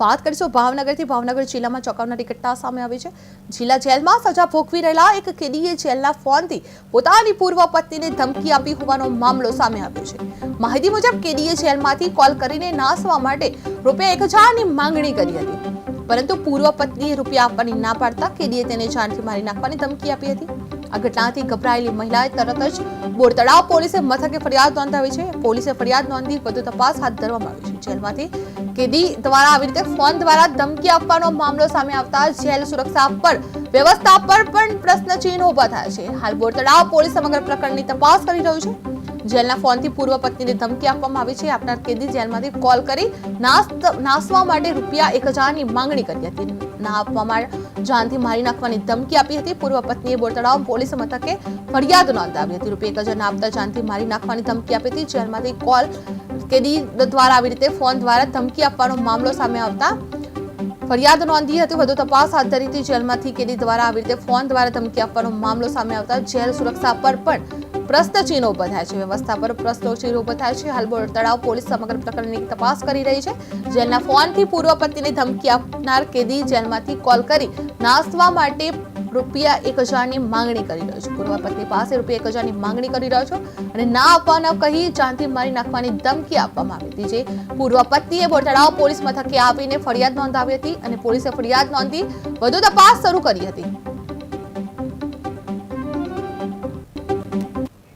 વાત કરીશું. ભાવનગરથી ભાવનગર જિલ્લામાં ચોંકાવનારી ઘટના સામે આવી છે. જિલ્લા જેલમાં સજા ભોગવી રહેલા એક કેદીએ જેલના ફોનથી પોતાની પૂર્વ પત્નીને ધમકી આપી હોવાનો મામલો સામે આવ્યો છે. માહિતી મુજબ કેદીએ જેલમાંથી કોલ કરીને નાસવા માટે રૂપિયા એક હજારની માંગણી કરી હતી. પરંતુ પૂર્વ પત્નીએ રૂપિયા આપવાની ના પાડતા કેદીએ તેને જાનથી મારી નાખવાની ધમકી આપી હતી. આ ઘટનાથી ગભરાયેલી મહિલાએ તરત જ બોરતળાવ પોલીસે મથકે ફરિયાદ નોંધાવી છે. પોલીસે ફરિયાદ નોંધી વધુ તપાસ હાથ ધરવામાં આવી છે. જેલમાંથી કેદી દ્વારા આવી રીતે ફોન દ્વારા ધમકી આપવાનો મામલો સામે આવતા જેલ સુરક્ષા પર, વ્યવસ્થા પર પણ પ્રશ્નચિહ્ન ઊભા થયા છે. હાલ બોરતળાવ પોલીસ સમગ્ર પ્રકરણની તપાસ કરી રહ્યું છે. જેલના ફોનથી પૂર્વ પત્નીને ધમકી આપવામાં આવી છે. આપનાર કેદી જેલમાંથી કોલ કરી નાસવા માટે રૂપિયા એક હજારની માંગણી કરી હતી. ના આપવામાં જાનથી મારી નાખવાની ધમકી આપી હતી. પૂર્વ પત્નીએ બોરતળાવ પોલીસ મથકે ફરિયાદ નોંધાવી હતી. રૂપિયા એક હજાર ના આપતા જાનથી મારી નાખવાની ધમકી આપી હતી. જેલમાંથી કોલ કેદી દ્વારા આવી રીતે ફોન દ્વારા ધમકી આપવાનો મામલો સામે આવતા ફરિયાદ નોંધી હતી. વધુ તપાસ હાથ ધરી હતી. જેલમાંથી કેદી દ્વારા આવી રીતે ફોન દ્વારા ધમકી આપવાનો મામલો સામે આવતા જેલ સુરક્ષા પર પણ પ્રશ્નચિહ્નો ઊભા થયા છે. વ્યવસ્થા પર પ્રશ્નચિહ્નો ઊભા થયા છે. હાલ બોર તળાવ પોલીસ સમગ્ર પ્રકરણની તપાસ કરી રહી છે. જેલના ફોનથી પૂર્વ પતિને ધમકી આપનાર કેદી જેલમાંથી કોલ કરી નાસવા માટે રૂપિયા એક હજારની માંગણી કરી રહ્યો છે. પૂર્વ પત્ની પાસે રૂપિયા એક હજારની માંગણી કરી રહ્યો છો અને ના આપવાના કહી જાનથી મારી નાખવાની ધમકી આપવામાં આવી હતી. જે પૂર્વ પત્નીએ બોરતળાવ પોલીસ મથકે આવીને ફરિયાદ નોંધાવી હતી અને પોલીસે ફરિયાદ નોંધી વધુ તપાસ શરૂ કરી હતી.